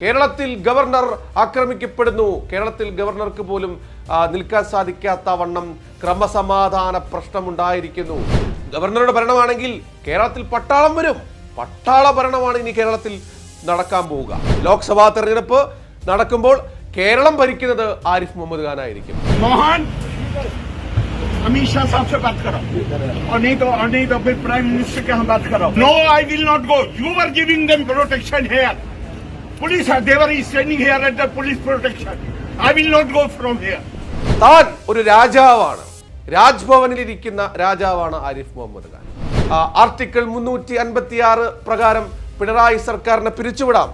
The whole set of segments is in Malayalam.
കേരളത്തിൽ ഗവർണർ ആക്രമിക്കപ്പെടുന്നു കേരളത്തിൽ ഗവർണർക്ക് പോലും ആ, നിൽക്കാൻ സാധിക്കാത്ത വണ്ണം ക്രമസമാധാന പ്രശ്നമുണ്ടായിരിക്കുന്നു ഗവർണറുടെ ഭരണമാണെങ്കിൽ കേരളത്തിൽ പട്ടാളം വരും പട്ടാള ഭരണമാണ് ഇനി കേരളത്തിൽ നടക്കാൻ പോവുക ലോക്സഭാ തെരഞ്ഞെടുപ്പ് നടക്കുമ്പോൾ കേരളം ഭരിക്കുന്നത് ആരിഫ് മുഹമ്മദ് ഖാനായിരിക്കും मोहन अमित शाह साहब से बात करो और नहीं तो और नहीं तो फिर प्राइम मिनिस्टर के हम बात करो no I will not go you are giving them protection here police are there is standing here under police protection. I will not go from here. താൻ ഒരു രാജാവാണ്. രാജ്ഭവനിൽ ഇരിക്കുന്ന രാജാവാണ് ആരിഫ് മുഹമ്മദ് ഖാൻ. ആർട്ടിക്കിൾ മുന്നൂറ്റി അൻപത്തി ആറ് പ്രകാരം പിണറായി സർക്കാരിനെ പിരിച്ചുവിടാം.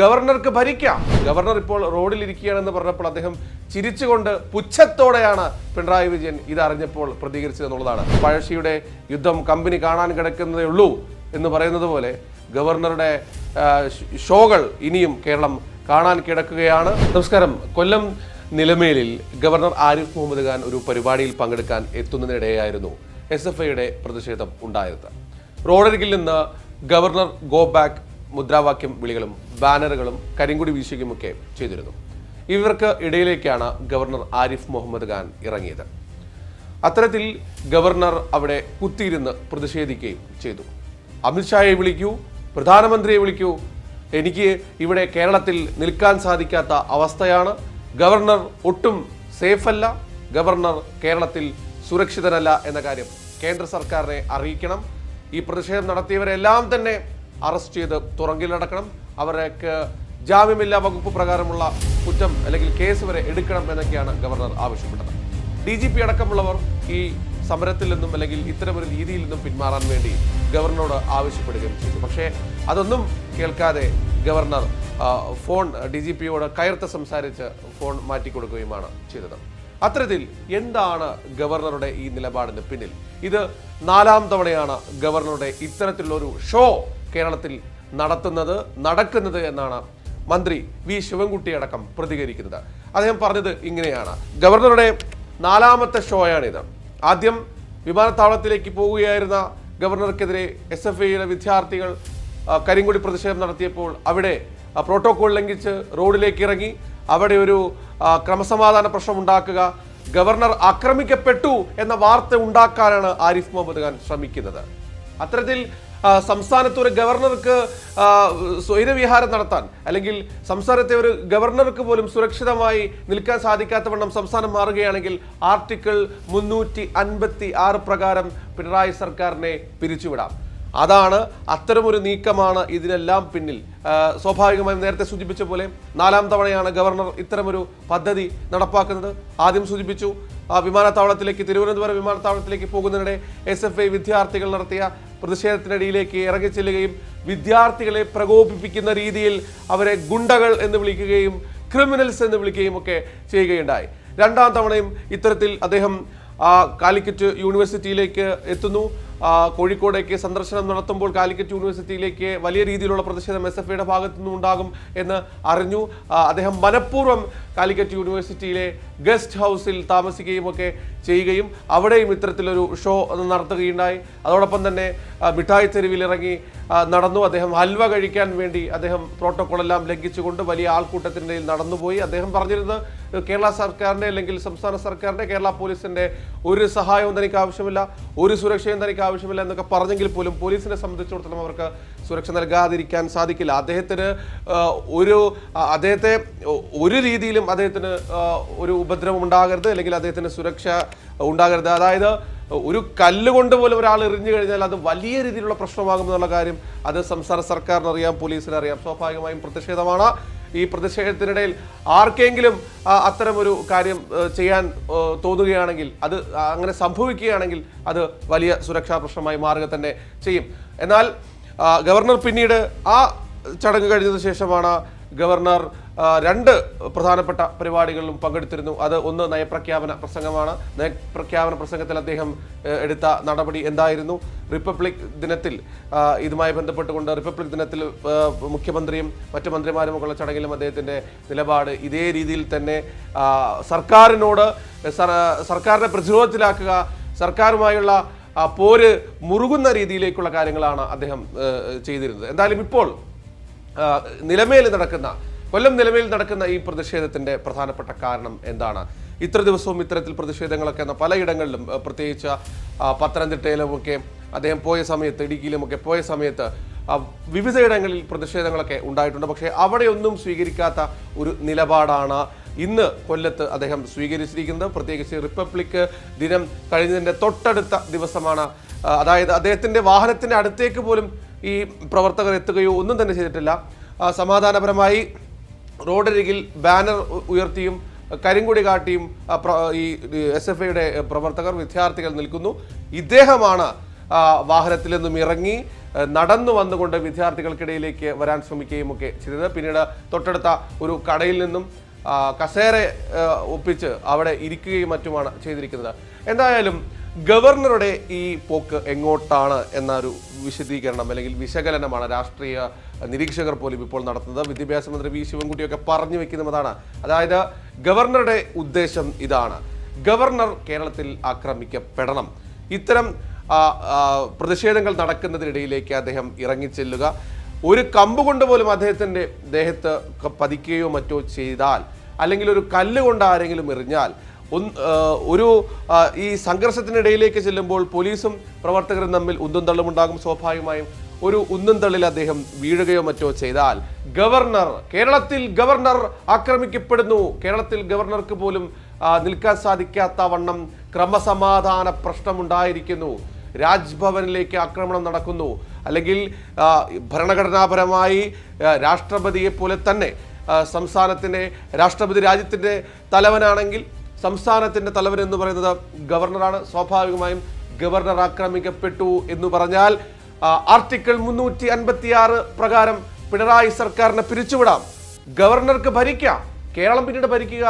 ഗവർണർക്ക് ഭരിക്കാം. ഗവർണർ ഇപ്പോൾ റോഡിൽ ഇരിക്കുകയാണെന്ന് പറഞ്ഞപ്പോൾ അദ്ദേഹം ചിരിച്ചുകൊണ്ട് പുച്ഛത്തോടെയാണ് പിണറായി വിജയൻ ഇതറിഞ്ഞപ്പോൾ പ്രതികരിച്ചതെന്നുള്ളതാണ് പഴശ്ശിയുടെ യുദ്ധം കമ്പനി കാണാൻ കിടക്കുന്നതേ ഉള്ളൂ എന്ന് പറയുന്നത് പോലെ ഗവർണറുടെ ഷോകൾ ഇനിയും കേരളം കാണാൻ കിടക്കുകയാണ്. നമസ്കാരം. കൊല്ലം നിലമേലിൽ ഗവർണർ ആരിഫ് മുഹമ്മദ് ഖാൻ ഒരു പരിപാടിയിൽ പങ്കെടുക്കാൻ എത്തുന്നതിനിടെയായിരുന്നു എസ് എഫ് ഐയുടെ പ്രതിഷേധം ഉണ്ടായത്. റോഡരികിൽ നിന്ന് ഗവർണർ ഗോ ബാക്ക് മുദ്രാവാക്യം വിളികളും ബാനറുകളും കരിങ്കുടി വീശുകയുമൊക്കെ ചെയ്തിരുന്നു. ഇവർക്ക് ഇടയിലേക്കാണ് ഗവർണർ ആരിഫ് മുഹമ്മദ് ഖാൻ ഇറങ്ങിയത്. അത്തരത്തിൽ ഗവർണർ അവിടെ കുത്തിയിരുന്ന് പ്രതിഷേധിക്കുകയും ചെയ്തു. അമിത്ഷായെ വിളിക്കൂ പ്രധാനമന്ത്രിയെ വിളിക്കൂ. എനിക്ക് ഇവിടെ കേരളത്തിൽ നിൽക്കാൻ സാധിക്കാത്ത അവസ്ഥയാണ്. ഗവർണർ ഒട്ടും സേഫല്ല. ഗവർണർ കേരളത്തിൽ സുരക്ഷിതനല്ല എന്ന കാര്യം കേന്ദ്ര സർക്കാരിനെ അറിയിക്കണം. ഈ പ്രതിഷേധം നടത്തിയവരെല്ലാം തന്നെ അറസ്റ്റ് ചെയ്ത് തുറങ്കിലടക്കണം അവർക്ക് ജാമ്യമില്ലാ വകുപ്പ് പ്രകാരമുള്ള കുറ്റം അല്ലെങ്കിൽ കേസ് വരെ എടുക്കണം എന്നൊക്കെയാണ് ഗവർണർ ആവശ്യപ്പെട്ടത്. ഡി ജി പി അടക്കമുള്ളവർ ഈ സമരത്തിൽ നിന്നും അല്ലെങ്കിൽ ഇത്തരമൊരു രീതിയിൽ നിന്നും പിന്മാറാൻ വേണ്ടി ഗവർണറോട് ആവശ്യപ്പെടുകയും ചെയ്തു. പക്ഷേ അതൊന്നും കേൾക്കാതെ ഗവർണർ ഫോൺ ഡി ജി പിയോട് കയർത്ത് സംസാരിച്ച് ഫോൺ മാറ്റിക്കൊടുക്കുകയുമാണ് ചെയ്തത്. അത്തരത്തിൽ എന്താണ് ഗവർണറുടെ ഈ നിലപാടിന് പിന്നിൽ? ഇത് നാലാം തവണയാണ് ഗവർണറുടെ ഇത്തരത്തിലുള്ള ഒരു ഷോ കേരളത്തിൽ നടത്തുന്നത് നടക്കുന്നത് എന്നാണ് മന്ത്രി വി. ശിവൻകുട്ടി അടക്കം പ്രതികരിക്കുന്നത്. അദ്ദേഹം പറഞ്ഞത് ഇങ്ങനെയാണ്. ഗവർണറുടെ നാലാമത്തെ ഷോയാണിത്. ആദ്യം വിമാനത്താവളത്തിലേക്ക് പോവുകയായിരുന്ന ഗവർണർക്കെതിരെ എസ് എഫ് ഐയുടെ വിദ്യാർത്ഥികൾ കരിങ്കുടി പ്രതിഷേധം നടത്തിയപ്പോൾ അവിടെ പ്രോട്ടോകോൾ ലംഘിച്ച് റോഡിലേക്ക് ഇറങ്ങി. അവിടെ ഒരു ക്രമസമാധാന പ്രശ്നം ഉണ്ടാക്കുക. ഗവർണർ ആക്രമിക്കപ്പെട്ടു എന്ന വാർത്ത ഉണ്ടാക്കാനാണ് ആരിഫ് മുഹമ്മദ് ഖാൻ ശ്രമിക്കുന്നത്. അത്തരത്തിൽ സംസ്ഥാനത്ത് ഒരു ഗവർണർക്ക് സ്വൈരവിഹാരം നടത്താൻ അല്ലെങ്കിൽ സംസ്ഥാനത്തെ ഒരു ഗവർണർക്ക് പോലും സുരക്ഷിതമായി നിൽക്കാൻ സാധിക്കാത്ത സാധിക്കാത്തവണ്ണം സംസ്ഥാനം മാറുകയാണെങ്കിൽ ആർട്ടിക്കിൾ മുന്നൂറ്റി അൻപത്തി ആറ് പ്രകാരം പിണറായി സർക്കാരിനെ പിരിച്ചുവിടാം. അതാണ് അത്തരമൊരു നീക്കമാണ് ഇതിനെല്ലാം പിന്നിൽ. സ്വാഭാവികമായും നേരത്തെ സൂചിപ്പിച്ച പോലെ നാലാം തവണയാണ് ഗവർണർ ഇത്തരമൊരു പദ്ധതി നടപ്പാക്കുന്നത്. ആദ്യം സൂചിപ്പിച്ചു വിമാനത്താവളത്തിലേക്ക് തിരുവനന്തപുരം വിമാനത്താവളത്തിലേക്ക് പോകുന്നതിനിടെ എസ് എഫ് ഐ വിദ്യാർത്ഥികൾ നടത്തിയ പ്രതിഷേധത്തിനിടയിലേക്ക് ഇറങ്ങിച്ചെല്ലുകയും വിദ്യാർത്ഥികളെ പ്രകോപിപ്പിക്കുന്ന രീതിയിൽ അവരെ ഗുണ്ടകൾ എന്ന് വിളിക്കുകയും ക്രിമിനൽസ് എന്ന് വിളിക്കുകയും ഒക്കെ ചെയ്യുകയുണ്ടായി. രണ്ടാം തവണയും ഇത്തരത്തിൽ അദ്ദേഹം കാലിക്കറ്റ് യൂണിവേഴ്സിറ്റിയിലേക്ക് എത്തുന്നു. കോഴിക്കോടേക്ക് സന്ദർശനം നടത്തുമ്പോൾ കാലിക്കറ്റ് യൂണിവേഴ്സിറ്റിയിലേക്ക് വലിയ രീതിയിലുള്ള പ്രതിഷേധം എസ് എഫ് ഐയുടെ ഭാഗത്തു നിന്നും ഉണ്ടാകും എന്ന് അറിഞ്ഞു. അദ്ദേഹം മനഃപൂർവം കാലിക്കറ്റ് യൂണിവേഴ്സിറ്റിയിലെ ഗസ്റ്റ് ഹൗസിൽ താമസിക്കുകയും ഒക്കെ ചെയ്യുകയും അവിടെയും ഇത്തരത്തിലൊരു ഷോ നടത്തുകയുണ്ടായി. അതോടൊപ്പം തന്നെ മിഠായി തെരുവിൽ ഇറങ്ങി നടന്നു. അദ്ദേഹം ഹൽവ കഴിക്കാൻ വേണ്ടി അദ്ദേഹം പ്രോട്ടോകോൾ എല്ലാം ലംഘിച്ചുകൊണ്ട് വലിയ ആൾക്കൂട്ടത്തിനിടയിൽ നടന്നുപോയി. അദ്ദേഹം പറഞ്ഞിരുന്നത് കേരള സർക്കാരിന്റെ അല്ലെങ്കിൽ സംസ്ഥാന സർക്കാരിന്റെ കേരള പോലീസിന്റെ ഒരു സഹായവും തനിക്ക് ആവശ്യമില്ല ഒരു സുരക്ഷയും തനിക്ക് ആവശ്യമില്ല എന്നൊക്കെ പറഞ്ഞെങ്കിൽ പോലും പോലീസിനെ സംബന്ധിച്ചിടത്തോളം അവർക്ക് സുരക്ഷ നൽകാതിരിക്കാൻ സാധിക്കില്ല. അദ്ദേഹത്തിന് ഒരു അദ്ദേഹത്തെ ഒരു രീതിയിലും അദ്ദേഹത്തിന് ഒരു ഉപദ്രവം ഉണ്ടാകരുത് അല്ലെങ്കിൽ അദ്ദേഹത്തിന് സുരക്ഷ ഉണ്ടാകരുത്. അതായത് ഒരു കല്ലുകൊണ്ട് പോലും ഒരാൾ എറിഞ്ഞു കഴിഞ്ഞാൽ അത് വലിയ രീതിയിലുള്ള പ്രശ്നമാകുമെന്നുള്ള കാര്യം അത് സംസ്ഥാന സർക്കാരിനറിയാം പോലീസിനറിയാം. സ്വാഭാവികമായും പ്രതിഷേധമാണ്. ഈ പ്രതിഷേധത്തിനിടയിൽ ആർക്കെങ്കിലും അത്തരം ഒരു കാര്യം ചെയ്യാൻ തോന്നുകയാണെങ്കിൽ അത് അങ്ങനെ സംഭവിക്കുകയാണെങ്കിൽ അത് വലിയ സുരക്ഷാ പ്രശ്നമായി മാറുക തന്നെ ചെയ്യും. എന്നാൽ ഗവർണർ പിന്നീട് ആ ചടങ്ങ് കഴിഞ്ഞതിന് ശേഷമാണ് ഗവർണർ രണ്ട് പ്രധാനപ്പെട്ട പരിപാടികളിലും പങ്കെടുത്തിരുന്നു. അത് ഒന്ന് നയപ്രഖ്യാപന പ്രസംഗമാണ്. നയപ്രഖ്യാപന പ്രസംഗത്തിൽ അദ്ദേഹം എടുത്ത നടപടി എന്തായിരുന്നു? റിപ്പബ്ലിക് ദിനത്തിൽ ഇതുമായി ബന്ധപ്പെട്ടുകൊണ്ട് റിപ്പബ്ലിക് ദിനത്തിൽ മുഖ്യമന്ത്രിയും മറ്റു മന്ത്രിമാരുമൊക്കെയുള്ള ചടങ്ങിലും അദ്ദേഹത്തിന്റെ നിലപാട് ഇതേ രീതിയിൽ തന്നെ സർക്കാരിനോട് സർക്കാരിനെ പ്രതിരോധത്തിലാക്കുക സർക്കാരുമായുള്ള പോര് മുറുകുന്ന രീതിയിലേക്കുള്ള കാര്യങ്ങളാണ് അദ്ദേഹം ചെയ്തിരുന്നത്. എന്തായാലും ഇപ്പോൾ നിലമേൽ നടക്കുന്ന കൊല്ലം നിലവിൽ നടക്കുന്ന ഈ പ്രതിഷേധത്തിന്റെ പ്രധാനപ്പെട്ട കാരണം എന്താണ്? ഇത്ര ദിവസവും ഇത്തരത്തിൽ പ്രതിഷേധങ്ങളൊക്കെ എന്ന പലയിടങ്ങളിലും പ്രത്യേകിച്ച് പത്തനംതിട്ടയിലും പത്തനംതിട്ടയിലുമൊക്കെ അദ്ദേഹം പോയ സമയത്ത് ഇടുക്കിയിലുമൊക്കെ പോയ സമയത്ത് വിവിധ വിവിധയിടങ്ങളിൽ പ്രതിഷേധങ്ങളൊക്കെ ഉണ്ടായിട്ടുണ്ട്. പക്ഷേ അവിടെയൊന്നും സ്വീകരിക്കാത്ത ഒരു നിലപാടാണ് ഇന്ന് കൊല്ലത്ത് അദ്ദേഹം സ്വീകരിച്ചിരിക്കുന്നത്. പ്രത്യേകിച്ച് റിപ്പബ്ലിക് ദിനം കഴിഞ്ഞതിന്റെ തൊട്ടടുത്ത ദിവസമാണ്. അതായത് അദ്ദേഹത്തിന്റെ വാഹനത്തിന്റെ അടുത്തേക്ക് പോലും ഈ പ്രവർത്തകർ എത്തുകയോ ഒന്നും തന്നെ ചെയ്തിട്ടില്ല. സമാധാനപരമായി റോഡരികിൽ ബാനർ ഉയർത്തിയും കരിങ്കൊടി കാട്ടിയും ഈ എസ് എഫ് ഐയുടെ പ്രവർത്തകർ വിദ്യാർത്ഥികൾ നിൽക്കുന്നു. ഇദ്ദേഹമാണ് വാഹനത്തിൽ നിന്നും ഇറങ്ങി നടന്നു വന്നുകൊണ്ട് വിദ്യാർത്ഥികൾക്കിടയിലേക്ക് വരാൻ ശ്രമിക്കുകയും ഒക്കെ ചെയ്തത്. പിന്നീട് തൊട്ടടുത്ത ഒരു കടയിൽ നിന്നും കസേര ഒപ്പിച്ച് അവിടെ ഇരിക്കുകയും മറ്റുമാണ് ചെയ്തിരിക്കുന്നത്. എന്തായാലും ഗവർണറുടെ ഈ പോക്ക് എങ്ങോട്ടാണ് എന്നൊരു വിശദീകരണം അല്ലെങ്കിൽ വിശകലനമാണ് രാഷ്ട്രീയ നിരീക്ഷകർ പോലും ഇപ്പോൾ നടത്തുന്നത്. വിദ്യാഭ്യാസ മന്ത്രി വി ശിവൻകുട്ടിയൊക്കെ പറഞ്ഞു വെക്കുന്നതാണ്. അതായത് ഗവർണറുടെ ഉദ്ദേശം ഇതാണ്. ഗവർണർ കേരളത്തിൽ ആക്രമിക്കപ്പെടണം. ഇത്തരം പ്രതിഷേധങ്ങൾ നടക്കുന്നതിനിടയിലേക്ക് അദ്ദേഹം ഇറങ്ങിച്ചെല്ലുക. ഒരു കമ്പ് കൊണ്ട് പോലും അദ്ദേഹത്തിന്റെ ദേഹത്ത് പതിക്കുകയോ മറ്റോ ചെയ്താൽ അല്ലെങ്കിൽ ഒരു കല്ല് കൊണ്ട് ആരെങ്കിലും എറിഞ്ഞാൽ ഒരു ഈ സംഘർഷത്തിനിടയിലേക്ക് ചെല്ലുമ്പോൾ പോലീസും പ്രവർത്തകരും തമ്മിൽ ഉന്തും തള്ളുമുണ്ടാകും സ്വാഭാവികമായും. ഒരു ഉന്തും തള്ളിൽ അദ്ദേഹം വീഴുകയോ മറ്റോ ചെയ്താൽ ഗവർണർ കേരളത്തിൽ ഗവർണർ ആക്രമിക്കപ്പെടുന്നു. കേരളത്തിൽ ഗവർണർക്ക് പോലും നിൽക്കാൻ സാധിക്കാത്ത വണ്ണം ക്രമസമാധാന പ്രശ്നമുണ്ടായിരിക്കുന്നു. രാജ്ഭവനിലേക്ക് ആക്രമണം നടക്കുന്നു. അല്ലെങ്കിൽ ഭരണഘടനാപരമായി രാഷ്ട്രപതിയെ പോലെ തന്നെ സംസ്ഥാനത്തിന്റെ രാഷ്ട്രപതി രാജ്യത്തിന്റെ തലവനാണെങ്കിൽ സംസ്ഥാനത്തിന്റെ തലവൻ എന്ന് പറയുന്നത് ഗവർണറാണ്. സ്വാഭാവികമായും ഗവർണർ ആക്രമിക്കപ്പെട്ടു എന്ന് പറഞ്ഞാൽ ആർട്ടിക്കിൾ മുന്നൂറ്റി അൻപത്തിയാറ് പ്രകാരം പിണറായി സർക്കാരിനെ പിരിച്ചുവിടാം. ഗവർണർക്ക് ഭരിക്കാം. കേരളം പിന്നീട് ഭരിക്കുക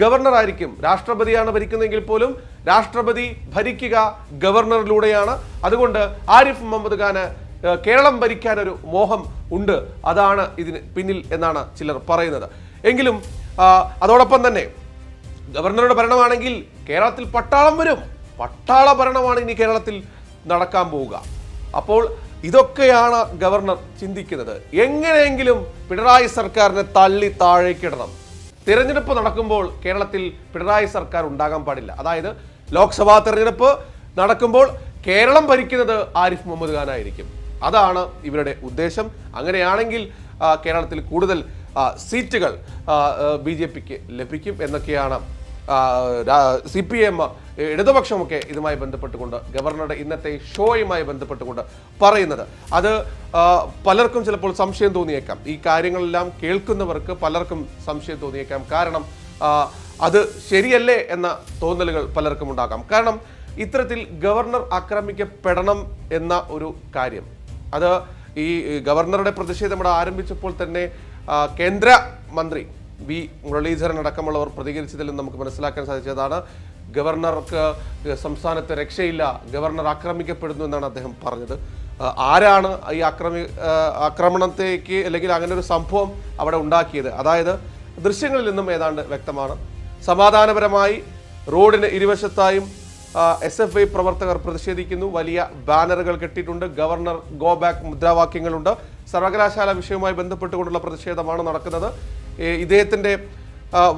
ഗവർണർ ആയിരിക്കും രാഷ്ട്രപതിയാണ് ഭരിക്കുന്നതെങ്കിൽ പോലും രാഷ്ട്രപതി ഭരിക്കുക ഗവർണറിലൂടെയാണ്. അതുകൊണ്ട് ആരിഫ് മുഹമ്മദ് ഖാന് കേരളം ഭരിക്കാൻ ഒരു മോഹം ഉണ്ട്. അതാണ് ഇതിന് പിന്നിൽ എന്നാണ് ചിലർ പറയുന്നത്. എങ്കിലും അതോടൊപ്പം തന്നെ ഗവർണറുടെ ഭരണമാണെങ്കിൽ കേരളത്തിൽ പട്ടാളം വരും. പട്ടാള ഭരണമാണ് ഇനി കേരളത്തിൽ നടക്കാൻ പോവുക. അപ്പോൾ ഇതൊക്കെയാണ് ഗവർണർ ചിന്തിക്കുന്നത്. എങ്ങനെയെങ്കിലും പിണറായി സർക്കാരിനെ തള്ളി താഴേക്കിടണം. തിരഞ്ഞെടുപ്പ് നടക്കുമ്പോൾ കേരളത്തിൽ പിണറായി സർക്കാർ ഉണ്ടാകാൻ പാടില്ല. അതായത് ലോക്സഭാ തിരഞ്ഞെടുപ്പ് നടക്കുമ്പോൾ കേരളം ഭരിക്കുന്നത് ആരിഫ് മുഹമ്മദ് ഖാനായിരിക്കും. അതാണ് ഇവരുടെ ഉദ്ദേശം. അങ്ങനെയാണെങ്കിൽ കേരളത്തിൽ കൂടുതൽ സീറ്റുകൾ ബി ജെ പിക്ക് ലഭിക്കും എന്നൊക്കെയാണ് സി പി എം ഇടതുപക്ഷമൊക്കെ ഇതുമായി ബന്ധപ്പെട്ടുകൊണ്ട് ഗവർണറുടെ ഇന്നത്തെ ഷോയുമായി ബന്ധപ്പെട്ടുകൊണ്ട് പറയുന്നത്. അത് പലർക്കും ചിലപ്പോൾ സംശയം തോന്നിയേക്കാം. ഈ കാര്യങ്ങളെല്ലാം കേൾക്കുന്നവർക്ക് പലർക്കും സംശയം തോന്നിയേക്കാം. കാരണം അത് ശരിയല്ലേ എന്ന തോന്നലുകൾ പലർക്കും ഉണ്ടാകാം. കാരണം ഇത്തരത്തിൽ ഗവർണർ ആക്രമിക്കപ്പെടണം എന്ന ഒരു കാര്യം. അത് ഈ ഗവർണറുടെ പ്രതിഷേധം ഇവിടെ ആരംഭിച്ചപ്പോൾ തന്നെ കേന്ദ്ര മന്ത്രി വി മുരളീധരൻ അടക്കമുള്ളവർ പ്രതികരിച്ചതിൽ നിന്ന് നമുക്ക് മനസ്സിലാക്കാൻ സാധിച്ചതാണ്. ഗവർണർക്ക് സംസ്ഥാനത്ത് രക്ഷയില്ല ഗവർണർ ആക്രമിക്കപ്പെടുന്നു എന്നാണ് അദ്ദേഹം പറഞ്ഞത്. ആരാണ് ഈ ആക്രമി ആക്രമണത്തേക്ക് അല്ലെങ്കിൽ അങ്ങനെ ഒരു സംഭവം അവിടെ ഉണ്ടാക്കിയത്? അതായത് ദൃശ്യങ്ങളിൽ നിന്നും ഏതാണ്ട് വ്യക്തമാണ്. സമാധാനപരമായി റോഡിന് ഇരുവശത്തായും എസ് എഫ് ഐ പ്രവർത്തകർ പ്രതിഷേധിക്കുന്നു. വലിയ ബാനറുകൾ കെട്ടിയിട്ടുണ്ട്. ഗവർണർ ഗോ ബാക്ക് മുദ്രാവാക്യങ്ങളുണ്ട്. സർവകലാശാല വിഷയവുമായി ബന്ധപ്പെട്ടുകൊണ്ടുള്ള പ്രതിഷേധമാണ് നടക്കുന്നത്. ഇദ്ദേഹത്തിന്റെ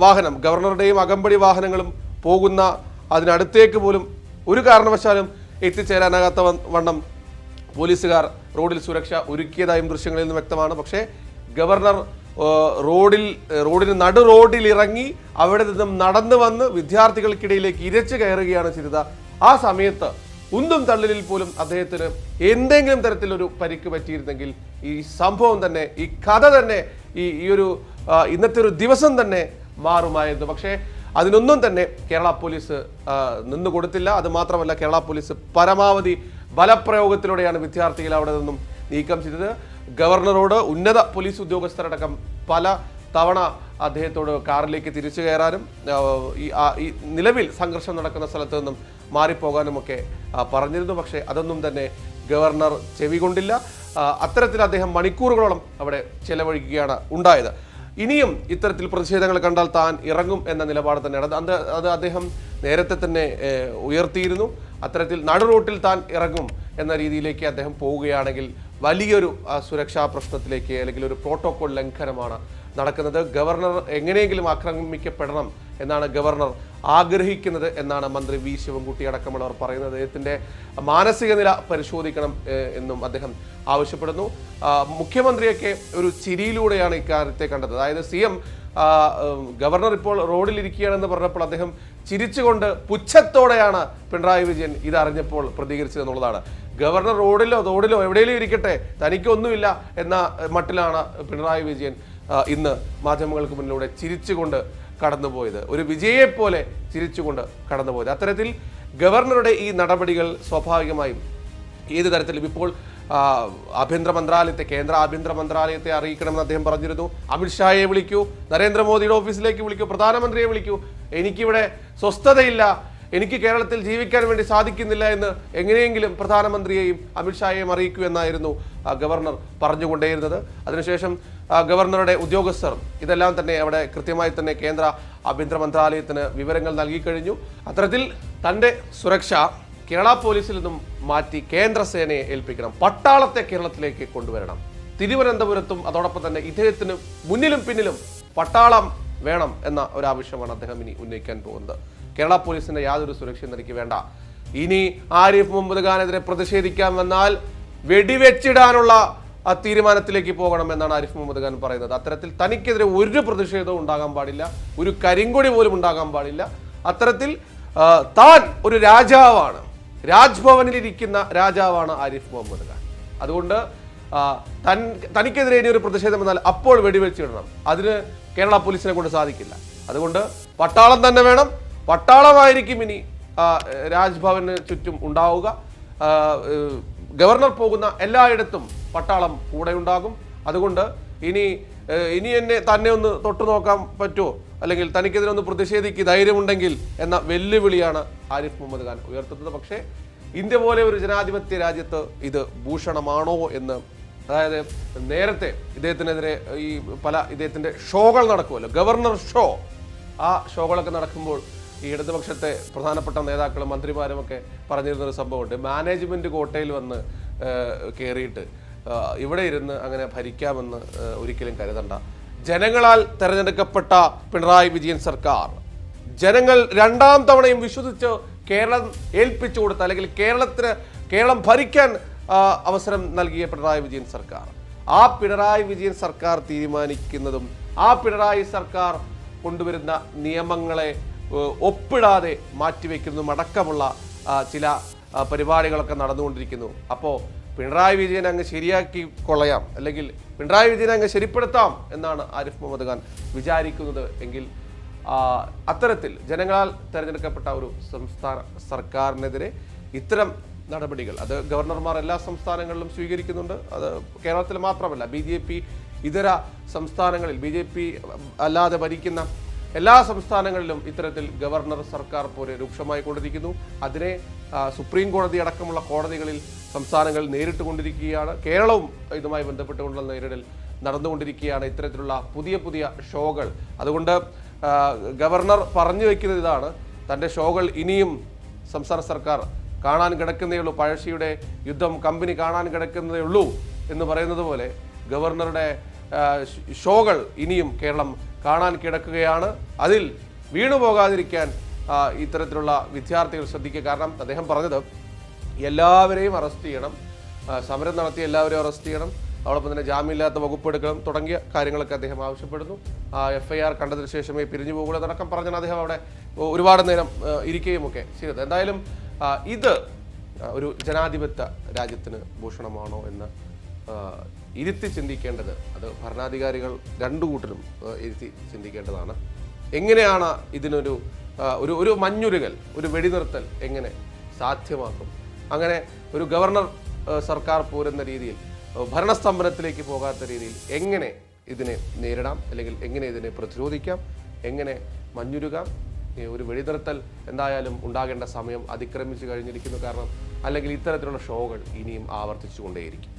വാഹനം ഗവർണറുടെയും അകമ്പടി വാഹനങ്ങളും പോകുന്ന അതിനടുത്തേക്ക് പോലും ഒരു കാരണവശാലും എത്തിച്ചേരാനാകാത്ത വണ്ണം പോലീസുകാർ റോഡിൽ സുരക്ഷ ഒരുക്കിയതായും ദൃശ്യങ്ങളിൽ നിന്ന് വ്യക്തമാണ്. പക്ഷേ ഗവർണർ റോഡിൽ റോഡിന് നടു റോഡിൽ ഇറങ്ങി അവിടെ നിന്നും നടന്നു വന്ന് വിദ്യാർത്ഥികൾക്കിടയിലേക്ക് ഇരച്ചു കയറുകയാണ് ചെയ്തത്. ആ സമയത്ത് ഉന്തും തള്ളലിൽ പോലും അദ്ദേഹത്തിന് എന്തെങ്കിലും തരത്തിലൊരു പരിക്ക് പറ്റിയിരുന്നെങ്കിൽ ഈ സംഭവം തന്നെ ഈ കഥ തന്നെ ഈ ഈ ഒരു ഇന്നത്തെ ഒരു ദിവസം തന്നെ മാറുമായിരുന്നു. പക്ഷേ അതിനൊന്നും തന്നെ കേരള പോലീസ് നിന്നു കൊടുത്തില്ല. അത് മാത്രമല്ല കേരള പോലീസ് പരമാവധി ബലപ്രയോഗത്തിലൂടെയാണ് വിദ്യാർത്ഥികളെ അവിടെ നിന്നും നീക്കം ചെയ്തത്. ഗവർണറോട് ഉന്നത പോലീസ് ഉദ്യോഗസ്ഥരടക്കം പല തവണ അദ്ദേഹത്തോട് കാറിലേക്ക് തിരിച്ചു കയറാനും ഈ നിലവിൽ സംഘർഷം നടക്കുന്ന സ്ഥലത്ത് നിന്നും മാറിപ്പോകാനുമൊക്കെ പറഞ്ഞിരുന്നു. പക്ഷേ അതൊന്നും തന്നെ ഗവർണർ ചെവികൊണ്ടില്ല. കൊണ്ടില്ല അത്തരത്തിൽ അദ്ദേഹം മണിക്കൂറുകളോളം അവിടെ ചെലവഴിക്കുകയാണ് ഉണ്ടായത്. ഇനിയും ഇത്തരത്തിൽ പ്രതിഷേധങ്ങൾ കണ്ടാൽ താൻ ഇറങ്ങും എന്ന നിലപാട് തന്നെയാണ് അത് അത് അദ്ദേഹം നേരത്തെ തന്നെ ഉയർത്തിയിരുന്നു. അത്തരത്തിൽ നടു റോട്ടിൽ താൻ ഇറങ്ങും എന്ന രീതിയിലേക്ക് അദ്ദേഹം പോവുകയാണെങ്കിൽ വലിയൊരു സുരക്ഷാ പ്രശ്നത്തിലേക്ക് അല്ലെങ്കിൽ ഒരു പ്രോട്ടോകോൾ ലംഘനമാണ് നടക്കുന്നത്. ഗവർണർ എങ്ങനെയെങ്കിലും ആക്രമിക്കപ്പെടണം എന്നാണ് ഗവർണർ ആഗ്രഹിക്കുന്നത് എന്നാണ് മന്ത്രി വി. ശിവൻകുട്ടി അടക്കമുള്ളവർ പറയുന്നത്. അദ്ദേഹത്തിന്റെ മാനസിക നില പരിശോധിക്കണം എന്നും അദ്ദേഹം ആവശ്യപ്പെടുന്നു. മുഖ്യമന്ത്രിയൊക്കെ ഒരു ചിരിയിലൂടെയാണ് ഇക്കാര്യത്തെ കണ്ടത്. അതായത് സി എം ഗവർണർ ഇപ്പോൾ റോഡിലിരിക്കുകയാണെന്ന് പറഞ്ഞപ്പോൾ അദ്ദേഹം ചിരിച്ചുകൊണ്ട് പുച്ഛത്തോടെയാണ് പിണറായി വിജയൻ ഇത് അറിഞ്ഞപ്പോൾ പ്രതികരിച്ചത് എന്നുള്ളതാണ്. ഗവർണർ റോഡിലോ തോടിലോ എവിടെയെങ്കിലും ഇരിക്കട്ടെ തനിക്കൊന്നുമില്ല എന്ന മട്ടിലാണ് പിണറായി വിജയൻ ഇന്ന് മാധ്യമങ്ങൾക്ക് മുന്നിലൂടെ ചിരിച്ചുകൊണ്ട് കടന്നുപോയത്. ഒരു വിജയെപ്പോലെ ചിരിച്ചുകൊണ്ട് കടന്നുപോയത്. അത്തരത്തിൽ ഗവർണറുടെ ഈ നടപടികൾ സ്വാഭാവികമായും ഏത് തരത്തിലും ഇപ്പോൾ ആഭ്യന്തര മന്ത്രാലയത്തെ കേന്ദ്ര ആഭ്യന്തര മന്ത്രാലയത്തെ അറിയിക്കണമെന്ന് അദ്ദേഹം പറഞ്ഞിരുന്നു. അമിത്ഷായെ വിളിക്കൂ നരേന്ദ്രമോദിയുടെ ഓഫീസിലേക്ക് വിളിക്കൂ പ്രധാനമന്ത്രിയെ വിളിക്കൂ. എനിക്കിവിടെ സ്വസ്ഥതയില്ല എനിക്ക് കേരളത്തിൽ ജീവിക്കാൻ വേണ്ടി സാധിക്കുന്നില്ല എന്ന് എങ്ങനെയെങ്കിലും പ്രധാനമന്ത്രിയെയും അമിത്ഷായെയും അറിയിക്കൂ എന്നായിരുന്നു ഗവർണർ പറഞ്ഞുകൊണ്ടേയിരുന്നത്. അതിനുശേഷം ഗവർണറുടെ ഉദ്യോഗസ്ഥർ ഇതെല്ലാം തന്നെ അവിടെ കൃത്യമായി തന്നെ കേന്ദ്ര ആഭ്യന്തര മന്ത്രാലയത്തിന് വിവരങ്ങൾ നൽകിക്കഴിഞ്ഞു അത്തരത്തിൽ തന്റെ സുരക്ഷ കേരള പോലീസിൽ നിന്നും മാറ്റി കേന്ദ്ര സേനയെ ഏൽപ്പിക്കണം. പട്ടാളത്തെ കേരളത്തിലേക്ക് കൊണ്ടുവരണം. തിരുവനന്തപുരത്തും അതോടൊപ്പം തന്നെ ഇദ്ദേഹത്തിന് മുന്നിലും പിന്നിലും പട്ടാളം വേണം എന്ന ഒരു ആവശ്യമാണ് അദ്ദേഹം ഇനി ഉന്നയിക്കാൻ പോകുന്നത്. കേരള പോലീസിന്റെ യാതൊരു സുരക്ഷയും തനിക്ക് വേണ്ട. ഇനി ആരിഫ് മുഹമ്മദ് ഖാനെതിരെ പ്രതിഷേധിക്കാൻ വന്നാൽ വെടിവെച്ചിടാനുള്ള ആ തീരുമാനത്തിലേക്ക് പോകണം എന്നാണ് ആരിഫ് മുഹമ്മദ് ഖാൻ പറയുന്നത്. അത്തരത്തിൽ തനിക്കെതിരെ ഒരു പ്രതിഷേധവും ഉണ്ടാകാൻ പാടില്ല. ഒരു കരിങ്കൊടി പോലും ഉണ്ടാകാൻ പാടില്ല. അത്തരത്തിൽ താൻ ഒരു രാജാവാണ്. രാജ്ഭവനിൽ ഇരിക്കുന്ന രാജാവാണ് ആരിഫ് മുഹമ്മദ് ഖാൻ. അതുകൊണ്ട് തൻ തനിക്കെതിരെ ഇനി ഒരു പ്രതിഷേധം വന്നാൽ അപ്പോൾ വെടിവെച്ചിടണം. അതിന് കേരള പോലീസിനെ കൊണ്ട് സാധിക്കില്ല. അതുകൊണ്ട് പട്ടാളം തന്നെ വേണം പട്ടാളമായിരിക്കും ഇനി രാജ്ഭവന് ചുറ്റും ഉണ്ടാവുക. ഗവർണർ പോകുന്ന എല്ലായിടത്തും പട്ടാളം കൂടെ ഉണ്ടാകും. അതുകൊണ്ട് ഇനി ഇനി എന്നെ തന്നെ ഒന്ന് തൊട്ടു നോക്കാൻ പറ്റുമോ? അല്ലെങ്കിൽ തനിക്കെതിരൊന്ന് പ്രതിഷേധിക്ക് ധൈര്യമുണ്ടെങ്കിൽ എന്ന വെല്ലുവിളിയാണ് ആരിഫ് മുഹമ്മദ് ഖാൻ ഉയർത്തുന്നത്. പക്ഷേ ഇന്ത്യ പോലെ ഒരു ജനാധിപത്യ രാജ്യത്ത് ഇത് ഭൂഷണമാണോ എന്ന് അതായത് നേരത്തെ ഇദ്ദേഹത്തിനെതിരെ ഈ പല ഇദ്ദേഹത്തിന്റെ ഷോകൾ നടക്കുമല്ലോ ഗവർണർ ഷോ ആ ഷോകളൊക്കെ നടക്കുമ്പോൾ ഈ ഇടതുപക്ഷത്തെ പ്രധാനപ്പെട്ട നേതാക്കളും മന്ത്രിമാരും ഒക്കെ പറഞ്ഞിരുന്ന ഒരു സംഭവമുണ്ട്. മാനേജ്മെന്റ് കോട്ടയിൽ വന്ന് കയറിയിട്ട് ഇവിടെ ഇരുന്ന് അങ്ങനെ ഭരിക്കാമെന്ന് ഒരിക്കലും കരുതണ്ട. ജനങ്ങളാൽ തെരഞ്ഞെടുക്കപ്പെട്ട പിണറായി വിജയൻ സർക്കാർ ജനങ്ങൾ രണ്ടാം തവണയും വിശ്വസിച്ച് കേരളം ഏൽപ്പിച്ചു കൊടുത്ത അല്ലെങ്കിൽ കേരളത്തിന് കേരളം ഭരിക്കാൻ അവസരം നൽകിയ പിണറായി വിജയൻ സർക്കാർ. ആ പിണറായി വിജയൻ സർക്കാർ തീരുമാനിക്കുന്നതും ആ പിണറായി സർക്കാർ കൊണ്ടുവരുന്ന നിയമങ്ങളെ ഒപ്പിടാതെ മാറ്റിവെക്കുന്നതും അടക്കമുള്ള ചില പരിപാടികളൊക്കെ നടന്നുകൊണ്ടിരിക്കുന്നു. അപ്പോൾ പിണറായി വിജയൻ അങ്ങ് ശരിയാക്കി കൊള്ളയാം. അല്ലെങ്കിൽ പിണറായി വിജയൻ അങ്ങ് ശരിപ്പെടുത്താം എന്നാണ് ആരിഫ് മുഹമ്മദ് ഖാൻ വിചാരിക്കുന്നത് എങ്കിൽ അത്തരത്തിൽ ജനങ്ങളാൽ തിരഞ്ഞെടുക്കപ്പെട്ട ഒരു സംസ്ഥാന സർക്കാരിനെതിരെ ഇത്തരം നടപടികൾ അത് ഗവർണർമാർ എല്ലാ സംസ്ഥാനങ്ങളിലും സ്വീകരിക്കുന്നുണ്ട്. അത് കേരളത്തിൽ മാത്രമല്ല ബി ജെ പി ഇതര സംസ്ഥാനങ്ങളിൽ ബി ജെ പി അല്ലാതെ ഭരിക്കുന്ന എല്ലാ സംസ്ഥാനങ്ങളിലും ഇത്തരത്തിൽ ഗവർണർ സർക്കാർ പോലെ രൂക്ഷമായി കൊണ്ടിരിക്കുന്നു. അതിനെ സുപ്രീം കോടതി അടക്കമുള്ള കോടതികളിൽ സംസ്ഥാനങ്ങൾ നേരിട്ട് കൊണ്ടിരിക്കുകയാണ്. കേരളവും ഇതുമായി ബന്ധപ്പെട്ടുകൊണ്ടുള്ള നേരിടൽ നടന്നുകൊണ്ടിരിക്കുകയാണ്. ഇത്തരത്തിലുള്ള പുതിയ പുതിയ ഷോകൾ. അതുകൊണ്ട് ഗവർണർ പറഞ്ഞു വയ്ക്കുന്നത് ഇതാണ്. തന്റെ ഷോകൾ ഇനിയും സംസ്ഥാന സർക്കാർ കാണാൻ കിടക്കുന്നേ ഉള്ളൂ. പഴശ്ശിയുടെ യുദ്ധം കമ്പനി കാണാൻ കിടക്കുന്നതേ ഉള്ളൂ എന്ന് പറയുന്നത് പോലെ ഗവർണറുടെ ഷോകൾ ഇനിയും കേരളം കാണാൻ കിടക്കുകയാണ്. അതിൽ വീണു പോകാതിരിക്കാൻ ഇത്തരത്തിലുള്ള വിദ്യാർത്ഥികൾ ശ്രദ്ധിക്കുക. കാരണം അദ്ദേഹം പറഞ്ഞത് എല്ലാവരെയും അറസ്റ്റ് ചെയ്യണം. സമരം നടത്തി എല്ലാവരെയും അറസ്റ്റ് ചെയ്യണം. അതോടൊപ്പം തന്നെ ജാമ്യമില്ലാത്ത വകുപ്പ് എടുക്കണം തുടങ്ങിയ കാര്യങ്ങളൊക്കെ അദ്ദേഹം ആവശ്യപ്പെടുന്നു. എഫ് ഐ ആർ കണ്ടതിന് ശേഷമേ പിരിഞ്ഞു പോകുള്ളൂ എന്നടക്കം പറഞ്ഞാൽ അദ്ദേഹം അവിടെ ഒരുപാട് നേരം ഇരിക്കുകയും ഒക്കെ ചെയ്തത്. എന്തായാലും ഇത് ഒരു ജനാധിപത്യ രാജ്യത്തിന് ഭൂഷണമാണോ എന്ന് ഇരുത്തി ചിന്തിക്കേണ്ടത് അത് ഭരണാധികാരികൾ രണ്ടു കൂട്ടരും ഇരുത്തി ചിന്തിക്കേണ്ടതാണ്. എങ്ങനെയാണ് ഇതിനൊരു ഒരു ഒരു മഞ്ഞുരുകൽ ഒരു വെടിനിർത്തൽ എങ്ങനെ സാധ്യമാക്കും? അങ്ങനെ ഒരു ഗവർണർ സർക്കാർ പോരുന്ന രീതിയിൽ ഭരണസ്തംഭനത്തിലേക്ക് പോകാത്ത രീതിയിൽ എങ്ങനെ ഇതിനെ നേരിടാം? അല്ലെങ്കിൽ എങ്ങനെ ഇതിനെ പ്രതിരോധിക്കാം? എങ്ങനെ മഞ്ഞുരുകാം? ഒരു വെടിനിർത്തൽ എന്തായാലും ഉണ്ടാകേണ്ട സമയം അതിക്രമിച്ചു കഴിഞ്ഞിരിക്കുന്നു കാരണം അല്ലെങ്കിൽ ഇത്തരത്തിലുള്ള ഷോകൾ ഇനിയും ആവർത്തിച്ചുകൊണ്ടേയിരിക്കും.